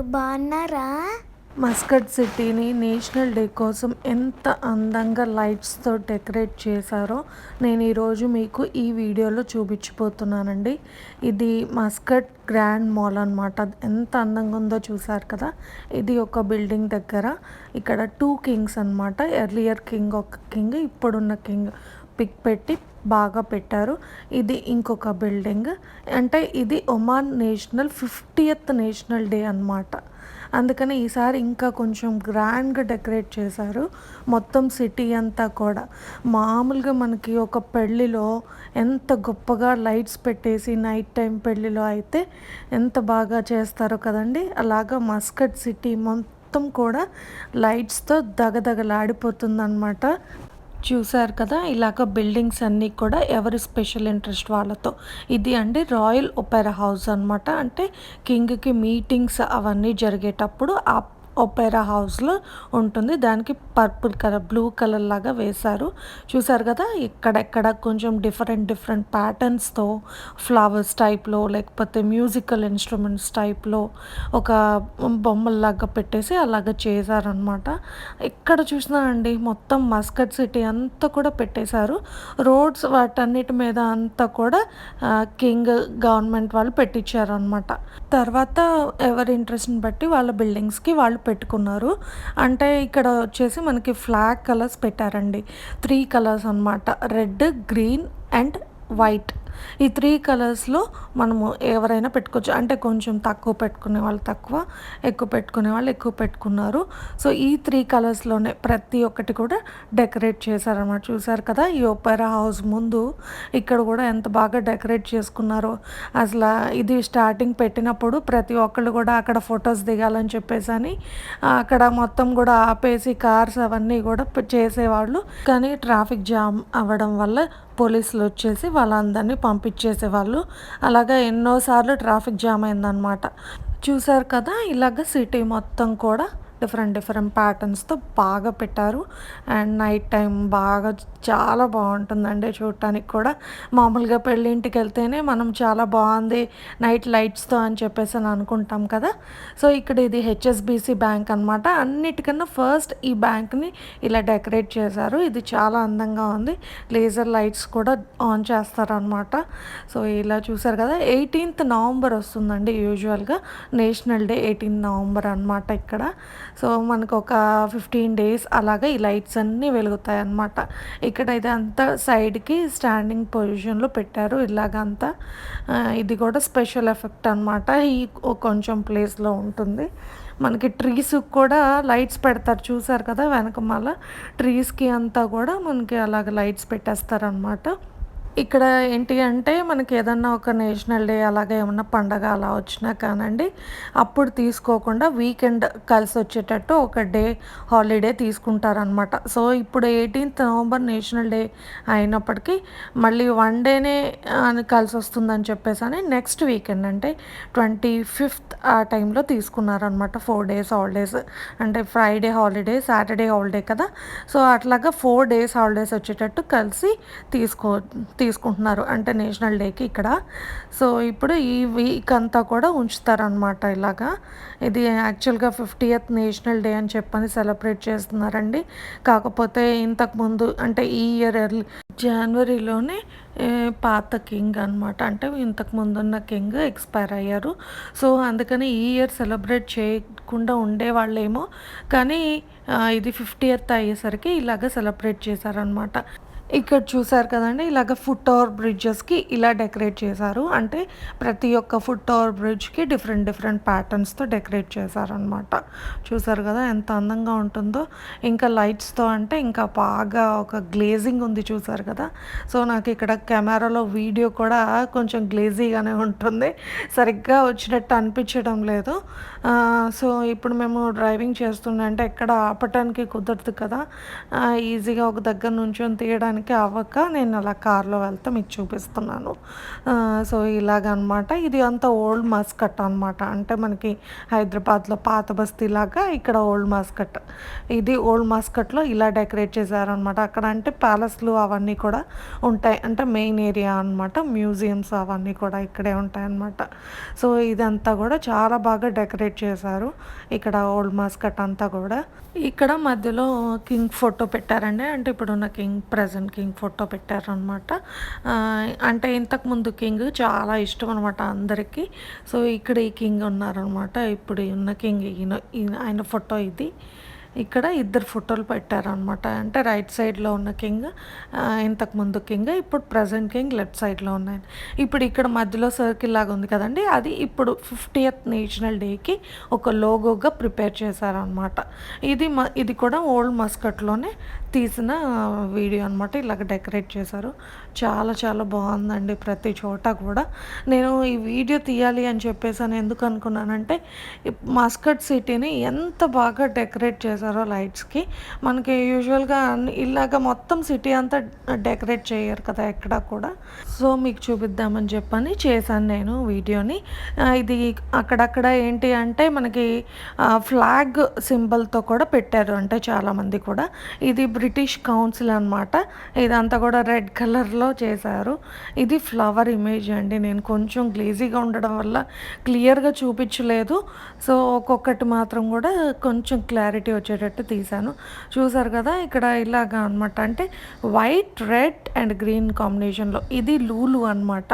బాగున్నారా? మస్కట్ సిటీని national day కోసం ఎంత అందంగా లైట్స్తో డెకరేట్ చేశారో నేను ఈరోజు మీకు ఈ వీడియోలో చూపించిపోతున్నానండి ఇది మస్కట్ గ్రాండ్ మాల్ అనమాట ఎంత అందంగా ఉందో చూసారు కదా? ఇది ఒక బిల్డింగ్ దగ్గర. ఇక్కడ టూ కింగ్స్ అనమాట ఎర్లియర్ కింగ్ ఒక కింగ్ ఇప్పుడున్న కింగ్ పిక్ పెట్టి బాగా పెట్టారు. ఇది ఇంకొక బిల్డింగ్. అంటే ఇది Oman national fiftieth national day అనమాట అందుకని ఈసారి ఇంకా కొంచెం గ్రాండ్గా డెకరేట్ చేశారు. మొత్తం సిటీ అంతా కూడా. మామూలుగా మనకి ఒక పెళ్ళిలో ఎంత గొప్పగా లైట్స్ పెట్టేసి నైట్ టైం పెళ్ళిలో అయితే ఎంత బాగా చేస్తారో కదండి. అలాగా మస్కట్ సిటీ మొత్తం కూడా లైట్స్తో దగదగలాడిపోతుందన్నమాట. చూసారు కదా ఇలాగ బిల్డింగ్స్ అన్నీ కూడా ఎవరి స్పెషల్ ఇంట్రెస్ట్ వాళ్ళతో. ఇది అండి రాయల్ ఒపెరా హౌస్ అనమాట అంటే కింగ్కి మీటింగ్స్ అవన్నీ జరిగేటప్పుడు ఆ ఒపెరా హౌస్లో ఉంటుంది. దానికి పర్పుల్ కలర్ బ్లూ కలర్ లాగా వేశారు. చూసారు కదా ఇక్కడెక్కడ కొంచెం డిఫరెంట్ డిఫరెంట్ ప్యాటర్న్స్తో ఫ్లవర్స్ టైప్లో లేకపోతే మ్యూజికల్ ఇన్స్ట్రుమెంట్స్ టైప్లో ఒక బొమ్మల్లాగా పెట్టేసి అలాగ చేశారనమాట ఎక్కడ చూసినా అండి మొత్తం మస్కట్ సిటీ అంతా కూడా పెట్టేశారు. రోడ్స్ వాటన్నిటి మీద అంతా కూడా కింగ్ గవర్నమెంట్ వాళ్ళు పెట్టించారనమాట తర్వాత ఎవరి ఇంట్రెస్ట్ని బట్టి వాళ్ళ బిల్డింగ్స్కి వాళ్ళు పెట్టుకున్నారు. అంటే ఇక్కడ వచ్చేసి మనకి ఫ్లాగ్ కలర్స్ పెట్టారండి. త్రీ కలర్స్ అనమాట రెడ్ గ్రీన్ అండ్ వైట్ ఈ త్రీ కలర్స్లో మనము ఎవరైనా పెట్టుకోవచ్చు. అంటే కొంచెం తక్కువ పెట్టుకునే వాళ్ళు తక్కువ ఎక్కువ పెట్టుకునే వాళ్ళు ఎక్కువ పెట్టుకున్నారు. సో ఈ త్రీ కలర్స్లోనే ప్రతి ఒక్కటి కూడా డెకరేట్ చేశారనమాట చూసారు కదా ఈ ఒపెరా హౌస్ ముందు ఇక్కడ కూడా ఎంత బాగా డెకరేట్ చేసుకున్నారో. అసలు ఇది స్టార్టింగ్ పెట్టినప్పుడు ప్రతి ఒక్కళ్ళు కూడా అక్కడ ఫొటోస్ దిగాలని చెప్పేసి అని అక్కడ మొత్తం కూడా ఆపేసి కార్స్ అవన్నీ కూడా చేసేవాళ్ళు. కానీ ట్రాఫిక్ జామ్ అవ్వడం వల్ల పోలీసులు వచ్చేసి వాళ్ళందరినీ పంపించేసేవాళ్ళు. అలాగా ఎన్నోసార్లు ట్రాఫిక్ జామ్ అయిందనమాట చూసారు కదా ఇలాగ సిటీ మొత్తం కూడా డిఫరెంట్ డిఫరెంట్ ప్యాటర్న్స్తో బాగా పెట్టారు. అండ్ నైట్ టైం బాగా చాలా బాగుంటుందండి చూడటానికి కూడా. మామూలుగా పెళ్ళింటికి వెళ్తేనే మనం చాలా బాగుంది నైట్ లైట్స్తో అని చెప్పేసి అని అనుకుంటాం కదా. సో ఇక్కడ ఇది హెచ్ఎస్బిసి బ్యాంక్ అనమాట అన్నిటికన్నా ఫస్ట్ ఈ బ్యాంక్ని ఇలా డెకరేట్ చేశారు. ఇది చాలా అందంగా ఉంది. లేజర్ లైట్స్ కూడా ఆన్ చేస్తారనమాట సో ఇలా చూసారు కదా. ఎయిటీన్త్ నవంబర్ వస్తుందండి యూజువల్గా నేషనల్ డే ఎయిటీన్త్ నవంబర్ అనమాట ఇక్కడ. సో మనకు ఒక ఫిఫ్టీన్ డేస్ అలాగా ఈ లైట్స్ అన్నీ వెలుగుతాయి అన్నమాట ఇక్కడైతే అంతా సైడ్కి స్టాండింగ్ పొజిషన్లో పెట్టారు. ఇలాగంతా ఇది కూడా స్పెషల్ ఎఫెక్ట్ అనమాట ఈ కొంచెం ప్లేస్లో ఉంటుంది. మనకి ట్రీస్ కూడా లైట్స్ పెడతారు. చూసారు కదా వెనక మళ్ళీ ట్రీస్కి అంతా కూడా మనకి అలాగ లైట్స్ పెట్టేస్తారనమాట ఇక్కడ ఏంటి అంటే మనకి ఏదన్నా ఒక నేషనల్ డే అలాగే ఏమన్నా పండగ అలా వచ్చినా కానండి అప్పుడు తీసుకోకుండా వీకెండ్ కలిసి వచ్చేటట్టు ఒక డే హాలిడే తీసుకుంటారనమాట సో ఇప్పుడు ఎయిటీన్త్ నవంబర్ నేషనల్ డే అయినప్పటికీ మళ్ళీ వన్ డేనే కలిసి వస్తుందని చెప్పేసి అని నెక్స్ట్ వీకెండ్ అంటే ట్వంటీ ఫిఫ్త్ ఆ టైంలో తీసుకున్నారనమాట ఫోర్ డేస్ హాలిడేస్ అంటే ఫ్రైడే హాలిడే సాటర్డే హాలిడే కదా. సో అట్లాగా ఫోర్ డేస్ హాలిడేస్ వచ్చేటట్టు కలిసి తీసుకో తీసుకుంటున్నారు అంటే నేషనల్ డేకి ఇక్కడ. సో ఇప్పుడు ఈ వీక్ అంతా కూడా ఉంచుతారనమాట ఇలాగా. ఇది యాక్చువల్గా ఫిఫ్టీయత్ నేషనల్ డే అని చెప్పని సెలబ్రేట్ చేస్తున్నారండి. కాకపోతే ఇంతకుముందు అంటే ఈ ఇయర్ ఎర్లీ జనవరిలోనే పాత కింగ్ అనమాట అంటే ఇంతకు ముందున్న కింగ్ ఎక్స్పైర్ అయ్యారు. సో అందుకని ఈ ఇయర్ సెలబ్రేట్ చేయకుండా ఉండేవాళ్ళేమో. కానీ ఇది ఫిఫ్టీ ఎత్ అయ్యేసరికి ఇలాగ సెలబ్రేట్ చేశారనమాట ఇక్కడ చూసారు కదండి ఇలాగ ఫుట్ ఓవర్ బ్రిడ్జెస్కి ఇలా డెకరేట్ చేశారు. అంటే ప్రతి ఒక్క ఫుట్ ఓవర్ బ్రిడ్జ్కి డిఫరెంట్ డిఫరెంట్ ప్యాటర్న్స్తో డెకరేట్ చేశారనమాట చూసారు కదా ఎంత అందంగా ఉంటుందో. ఇంకా లైట్స్తో అంటే ఇంకా బాగా ఒక గ్లేజింగ్ ఉంది చూసారు కదా. సో నాకు ఇక్కడ కెమెరాలో వీడియో కూడా కొంచెం గ్లేజీగానే ఉంటుంది. సరిగ్గా వచ్చినట్టు అనిపించడం లేదు. సో ఇప్పుడు మేము డ్రైవింగ్ చేస్తుండే అంటే ఎక్కడ ఆపటానికి కుదరదు కదా. ఈజీగా ఒక దగ్గర నుంచి తీయడానికి చూపించడానికి అవ్వక నేను అలా కార్లో వెళ్తే మీకు చూపిస్తున్నాను. సో ఇలాగనమాట. ఇది అంతా ఓల్డ్ మస్కట్ అనమాట. అంటే మనకి హైదరాబాద్లో పాత బస్తీ లాగా ఇక్కడ ఓల్డ్ మస్కట్. ఇది ఓల్డ్ మస్కట్లో ఇలా డెకరేట్ చేశారనమాట. అక్కడ అంటే ప్యాలెస్లు అవన్నీ కూడా ఉంటాయి. అంటే మెయిన్ ఏరియా అనమాట. మ్యూజియంస్ అవన్నీ కూడా ఇక్కడే ఉంటాయన్నమాట సో ఇదంతా కూడా చాలా బాగా డెకరేట్ చేశారు ఇక్కడ ఓల్డ్ మస్కట్ అంతా కూడా. ఇక్కడ మధ్యలో కింగ్ ఫోటో పెట్టారండి. అంటే ఇప్పుడున్న కింగ్ ప్రజెంట్ కింగ్ ఫోటో పెట్టారనమాట అంటే ఇంతకు ముందు కింగ్ చాలా ఇష్టం అనమాట అందరికీ. సో ఇక్కడ ఈ కింగ్ ఉన్నారనమాట ఇప్పుడు ఉన్న కింగ్ ఈయన ఆయన ఫోటో ఇది. ఇక్కడ ఇద్దరు ఫోటోలు పెట్టారనమాట అంటే రైట్ సైడ్లో ఉన్న కింగ్ ఇంతకు ముందు కింగ్ ఇప్పుడు ప్రజెంట్ కింగ్ లెఫ్ట్ సైడ్లో ఉన్నాయి ఇప్పుడు ఇక్కడ మధ్యలో సర్కిల్ లాగా ఉంది కదండి అది ఇప్పుడు ఫిఫ్టీయత్ నేషనల్ డేకి ఒక లోగోగా ప్రిపేర్ చేశారనమాట ఇది మ ఇది కూడా ఓల్డ్ మస్కట్లోనే తీసిన వీడియో అనమాట ఇలాగ డెకరేట్ చేశారు. చాలా చాలా బాగుందండి ప్రతి చోట కూడా. నేను ఈ వీడియో తీయాలి అని చెప్పేసి అని ఎందుకు అనుకున్నానంటే మస్కట్ సిటీని ఎంత బాగా డెకరేట్ చేశారు లైట్స్కి. మనకి యూజువల్గా ఇలాగ మొత్తం సిటీ అంతా డెకరేట్ చేయరు కదా ఎక్కడ కూడా. సో మీకు చూపిద్దామని చెప్పని చేశాను నేను వీడియోని. ఇది అక్కడక్కడ ఏంటి అంటే మనకి ఫ్లాగ్ సింబల్తో కూడా పెట్టారు అంటే చాలామంది కూడా. ఇది బ్రిటిష్ కౌన్సిల్ అనమాట ఇదంతా కూడా రెడ్ కలర్లో చేశారు. ఇది ఫ్లవర్ ఇమేజ్ అండి. నేను కొంచెం గ్లేజీగా ఉండడం వల్ల క్లియర్గా చూపించలేదు. సో ఒక్కొక్కటి మాత్రం కూడా కొంచెం క్లారిటీ వచ్చేది వచ్చేటట్టు తీశాను. చూసారు కదా ఇక్కడ ఇలాగా అనమాట అంటే వైట్ రెడ్ అండ్ గ్రీన్ కాంబినేషన్లో. ఇది లూలు అనమాట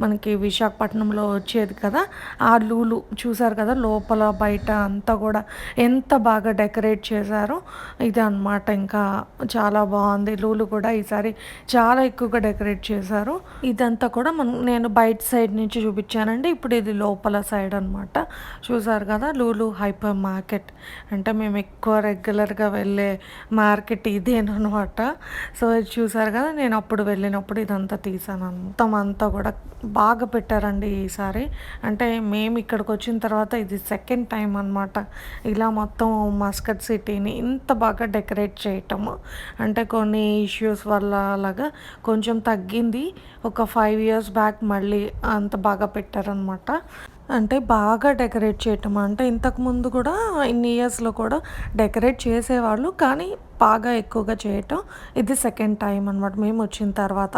మనకి విశాఖపట్నంలో వచ్చేది కదా ఆ లూలు చూసారు కదా లోపల బయట అంతా కూడా ఎంత బాగా డెకరేట్ చేశారో ఇది అనమాట ఇంకా చాలా బాగుంది. లూలు కూడా ఈసారి చాలా ఎక్కువగా డెకరేట్ చేశారు. ఇదంతా కూడా మనం నేను బయట సైడ్ నుంచి చూపించానండి. ఇప్పుడు ఇది లోపల సైడ్ అనమాట చూసారు కదా లూలు హైపర్ మార్కెట్. అంటే మేము ఎక్కువ రెగ్యులర్గా వెళ్ళే మార్కెట్ ఇదేనమాట సో ఇది చూసారు కదా నేను అప్పుడు వెళ్ళినప్పుడు ఇదంతా తీసాను మొత్తం అంతా కూడా బాగా పెట్టారండి ఈసారి. అంటే మేము ఇక్కడికి వచ్చిన తర్వాత ఇది సెకండ్ టైం అనమాట ఇలా మొత్తం మస్కట్ సిటీని ఇంత బాగా డెకరేట్ చేయటము. అంటే కొన్ని ఇష్యూస్ వల్ల అలాగా కొంచెం తగ్గింది. ఒక ఫైవ్ ఇయర్స్ బ్యాక్ మళ్ళీ అంత బాగా పెట్టారనమాట అంటే బాగా డెకరేట్ చేయటం అంటే ఇంతకుముందు కూడా ఇన్ని ఇయర్స్లో కూడా డెకరేట్ చేసేవాళ్ళు. కానీ బాగా ఎక్కువగా చేయటం ఇది సెకండ్ టైం అనమాట మేము వచ్చిన తర్వాత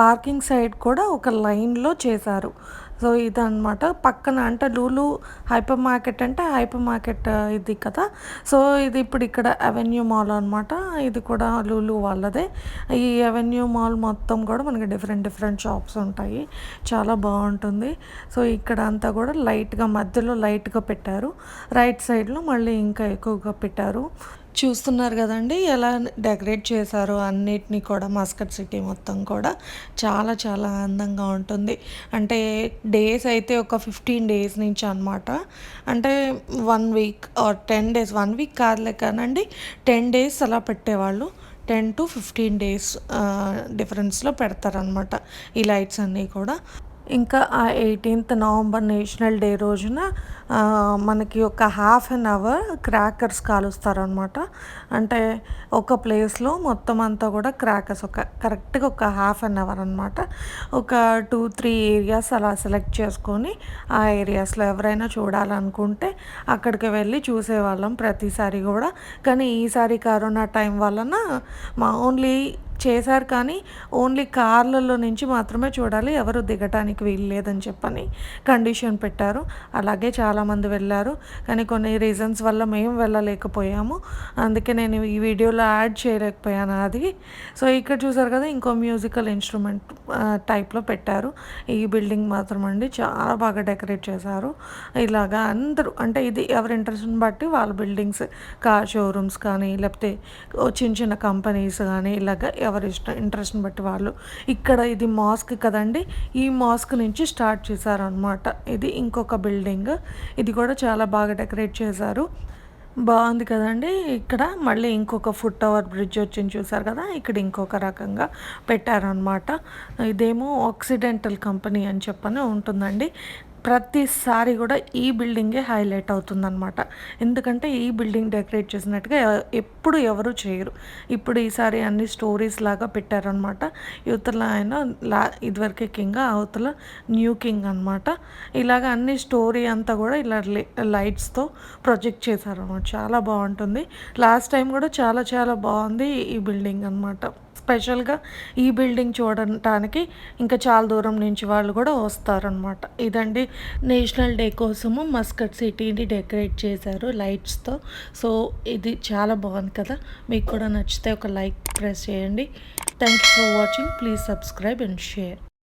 పార్కింగ్ సైడ్ కూడా ఒక లైన్లో చేశారు. సో ఇదనమాట పక్కన అంటే లూలు హైపర్ మార్కెట్ అంటే హైపర్ మార్కెట్ ఇది కదా. సో ఇది ఇప్పుడు ఇక్కడ అవెన్యూ మాల్ అనమాట ఇది కూడా లూలు వాళ్ళదే. ఈ అవెన్యూ మాల్ మొత్తం కూడా మనకి డిఫరెంట్ డిఫరెంట్ షాప్స్ ఉంటాయి. చాలా బాగుంటుంది. సో ఇక్కడ అంతా కూడా లైట్గా మధ్యలో లైట్గా పెట్టారు. రైట్ సైడ్లో మళ్ళీ ఇంకా ఎక్కువగా పెట్టారు. చూస్తున్నారు కదండి ఎలా డెకరేట్ చేశారో అన్నిటినీ కూడా మస్కట్ సిటీ మొత్తం కూడా చాలా చాలా అందంగా ఉంటుంది. అంటే డేస్ అయితే ఒక ఫిఫ్టీన్ డేస్ నుంచి అనమాట అంటే one week or ten days one week కాదులే కానండి టెన్ డేస్ అలా పెట్టేవాళ్ళు. టెన్ టు ఫిఫ్టీన్ డేస్ డిఫరెన్స్లో పెడతారనమాట ఈ లైట్స్ అన్నీ కూడా. ఇంకా ఆ ఎయిటీన్త్ నవంబర్ నేషనల్ డే రోజున మనకి ఒక హాఫ్ అన్ అవర్ క్రాకర్స్ కాలుస్తారనమాట అంటే ఒక ప్లేస్లో మొత్తం అంతా కూడా క్రాకర్స్ ఒక కరెక్ట్గా ఒక హాఫ్ అన్ అవర్ అనమాట ఒక టూ త్రీ ఏరియాస్ అలా సెలెక్ట్ చేసుకొని ఆ ఏరియాస్లో ఎవరైనా చూడాలనుకుంటే అక్కడికి వెళ్ళి చూసేవాళ్ళం ప్రతిసారి కూడా. కానీ ఈసారి కరోనా టైం వలన మా ఓన్లీ చేశారు కానీ ఓన్లీ కార్లలో నుంచి మాత్రమే చూడాలి ఎవరు దిగటానికి వీలు లేదని చెప్పని కండిషన్ పెట్టారు. అలాగే చాలామంది వెళ్ళారు. కానీ కొన్ని రీజన్స్ వల్ల మేము వెళ్ళలేకపోయాము. అందుకే నేను ఈ వీడియోలో యాడ్ చేయలేకపోయాను అది. సో ఇక్కడ చూసారు కదా ఇంకో మ్యూజికల్ ఇన్స్ట్రుమెంట్ టైప్లో పెట్టారు. ఈ బిల్డింగ్ మాత్రం అండి చాలా బాగా డెకరేట్ చేశారు. ఇలాగా అందరూ అంటే ఇది ఎవరి ఇంట్రెస్ట్ని బట్టి వాళ్ళ బిల్డింగ్స్ కార్ షోరూమ్స్ కానీ లేకపోతే చిన్న చిన్న కంపెనీస్ కానీ ఇలాగ ఎవరి ఇష్టం ఇంట్రెస్ట్ని బట్టి వాళ్ళు. ఇక్కడ ఇది మాస్క్ కదండి ఈ మాస్క్ నుంచి స్టార్ట్ చేశారనమాట ఇది ఇంకొక బిల్డింగ్. ఇది కూడా చాలా బాగా డెకరేట్ చేశారు. బాగుంది కదండి. ఇక్కడ మళ్ళీ ఇంకొక ఫుట్ ఓవర్ బ్రిడ్జ్ వచ్చింది చూసారు కదా ఇక్కడ ఇంకొక రకంగా పెట్టారనమాట ఇదేమో ఆక్సిడెంటల్ కంపెనీ అని చెప్పని ఉంటుందండి. ప్రతిసారి కూడా ఈ బిల్డింగే హైలైట్ అవుతుందన్నమాట. ఎందుకంటే ఈ బిల్డింగ్ డెకరేట్ చేసినట్టుగా ఎప్పుడు ఎవరు చేయరు. ఇప్పుడు ఈసారి అన్ని స్టోరీస్ లాగా పెట్టారనమాట యువతల ఆయన లా ఇదివరకే కింగ్ అవతల న్యూ కింగ్ అనమాట ఇలాగ అన్ని స్టోరీ అంతా కూడా ఇలా లైట్స్తో ప్రొజెక్ట్ చేశారనమాట చాలా బాగుంటుంది. లాస్ట్ టైం కూడా చాలా చాలా బాగుంది ఈ బిల్డింగ్ అనమాట స్పెషల్గా ఈ బిల్డింగ్ చూడటానికి ఇంకా చాలా దూరం నుంచి వాళ్ళు కూడా వస్తారనమాట ఇదండి నేషనల్ డే కోసము మస్కట్ సిటీని డెకరేట్ చేశారు లైట్స్తో. సో ఇది చాలా బాగుంది కదా. మీకు కూడా నచ్చితే ఒక లైక్ ప్రెస్ చేయండి. Thank you for watching please subscribe and share